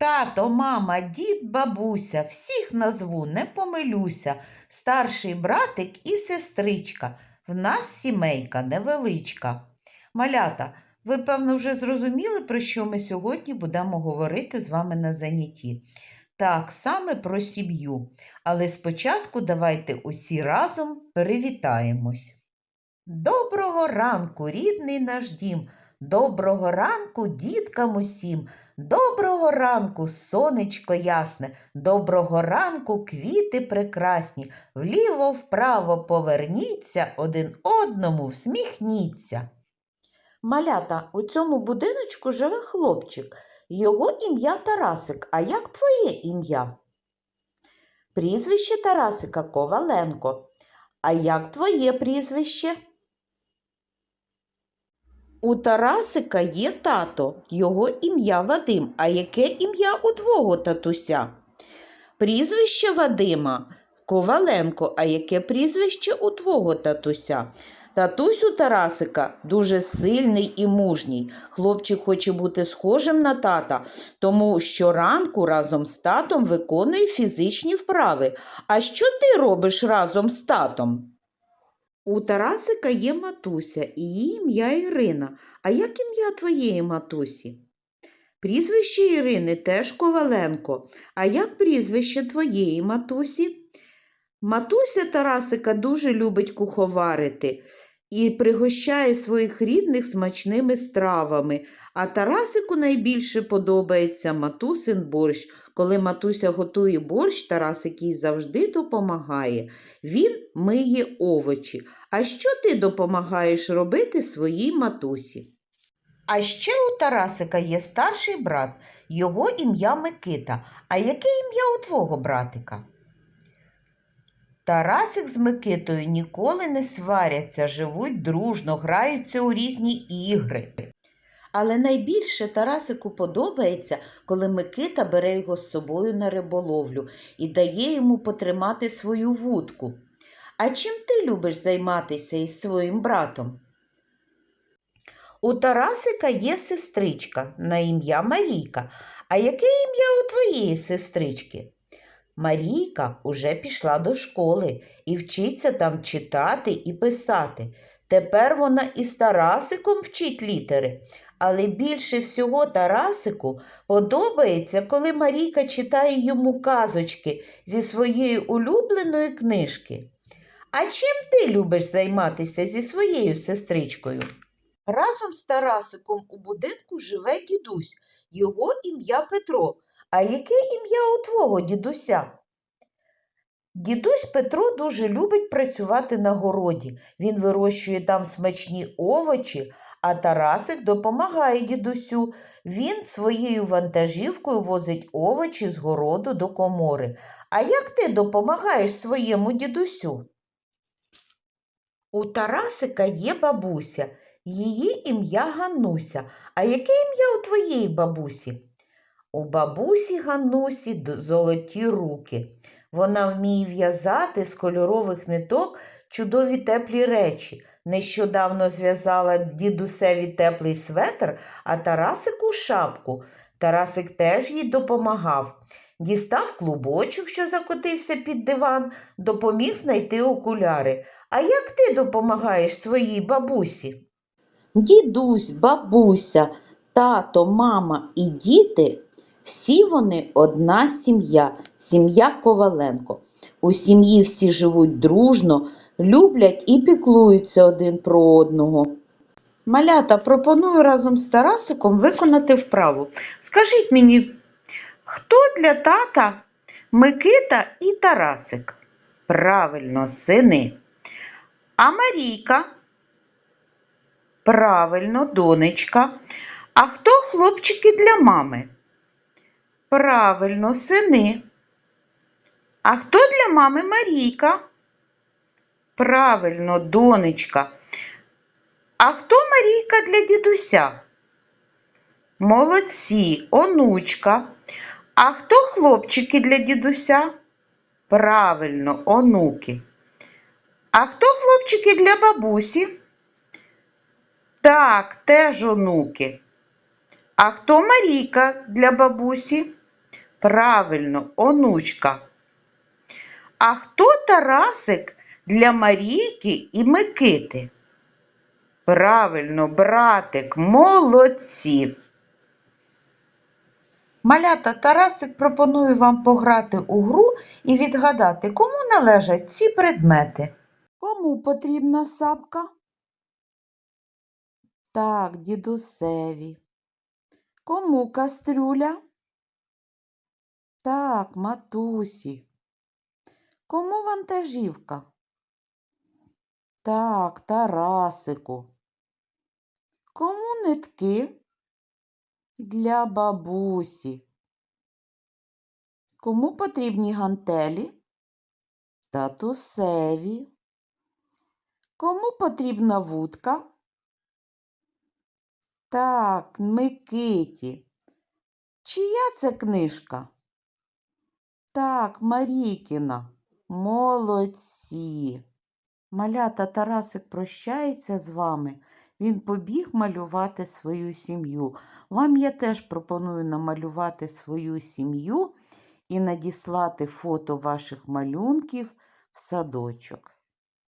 Тато, мама, дід, бабуся, всіх назву, не помилюся. Старший братик і сестричка. В нас сімейка невеличка. Малята, ви, певно, вже зрозуміли, про що ми сьогодні будемо говорити з вами на занятті. Так, саме про сім'ю. Але спочатку давайте усі разом привітаємось. Доброго ранку, рідний наш дім. Доброго ранку, діткам усім. Доброго ранку, сонечко ясне, доброго ранку, квіти прекрасні. Вліво вправо поверніться, один одному всміхніться. Малята, у цьому будиночку живе хлопчик. Його ім'я Тарасик. А як твоє ім'я? Прізвище Тарасика Коваленко. А як твоє прізвище? У Тарасика є тато, його ім'я Вадим. А яке ім'я у твого татуся? Прізвище Вадима Коваленко. А яке прізвище у твого татуся? Татусь у Тарасика дуже сильний і мужній. Хлопчик хоче бути схожим на тата, тому щоранку разом з татом виконує фізичні вправи. А що ти робиш разом з татом? У Тарасика є матуся, і її ім'я Ірина. А як ім'я твоєї матусі? Прізвище Ірини теж Коваленко. А як прізвище твоєї матусі? Матуся Тарасика дуже любить куховарити і пригощає своїх рідних смачними стравами. А Тарасику найбільше подобається матусин борщ. Коли матуся готує борщ, Тарасик їй завжди допомагає. Він миє овочі. А що ти допомагаєш робити своїй матусі? А ще у Тарасика є старший брат, його ім'я Микита. А яке ім'я у твого братика? Тарасик з Микитою ніколи не сваряться, живуть дружно, граються у різні ігри. Але найбільше Тарасику подобається, коли Микита бере його з собою на риболовлю і дає йому потримати свою вудку. А чим ти любиш займатися із своїм братом? У Тарасика є сестричка на ім'я Марійка. А яке ім'я у твоєї сестрички? Марійка уже пішла до школи і вчиться там читати і писати. Тепер вона із Тарасиком вчить літери. Але більше всього Тарасику подобається, коли Марійка читає йому казочки зі своєї улюбленої книжки. А чим ти любиш займатися зі своєю сестричкою? Разом з Тарасиком у будинку живе дідусь. Його ім'я Петро. А яке ім'я у твого дідуся? Дідусь Петро дуже любить працювати на городі. Він вирощує там смачні овочі, а Тарасик допомагає дідусю. Він своєю вантажівкою возить овочі з городу до комори. А як ти допомагаєш своєму дідусю? У Тарасика є бабуся. Її ім'я Гануся. А яке ім'я у твоєї бабусі? У бабусі Ганусі золоті руки. Вона вміє в'язати з кольорових ниток чудові теплі речі. Нещодавно зв'язала дідусеві теплий светр, а Тарасику шапку. Тарасик теж їй допомагав. Дістав клубочок, що закотився під диван, допоміг знайти окуляри. А як ти допомагаєш своїй бабусі? Дідусь, бабуся, тато, мама і діти всі вони одна сім'я, сім'я Коваленко. У сім'ї всі живуть дружно, люблять і піклуються один про одного. Малята, пропоную разом з Тарасиком виконати вправу. Скажіть мені, хто для тата Микита і Тарасик? Правильно, сини. А Марійка? Правильно, донечка. А хто хлопчики для мами? Правильно, сини. А хто для мами Марійка? Правильно, донечка. А хто Марійка для дідуся? Молодці, онучка. А хто хлопчики для дідуся? Правильно, онуки. А хто хлопчики для бабусі? Так, теж онуки. А хто Марійка для бабусі? Правильно, онучка. А хто Тарасик для Марійки і Микити? Правильно, братик, молодці. Малята Тарасик пропонує вам пограти у гру і відгадати, кому належать ці предмети. Кому потрібна сапка? Так, дідусеві. Кому кастрюля? Так, матусі. Кому вантажівка? Так, Тарасику. Кому нитки? Для бабусі. Кому потрібні гантелі? Татусеві. Кому потрібна вудка? Так, Микиті. Чия це книжка? Так, Марікіна. Молодці. Малята Тарасик прощається з вами. Він побіг малювати свою сім'ю. Вам я теж пропоную намалювати свою сім'ю і надіслати фото ваших малюнків в садочок.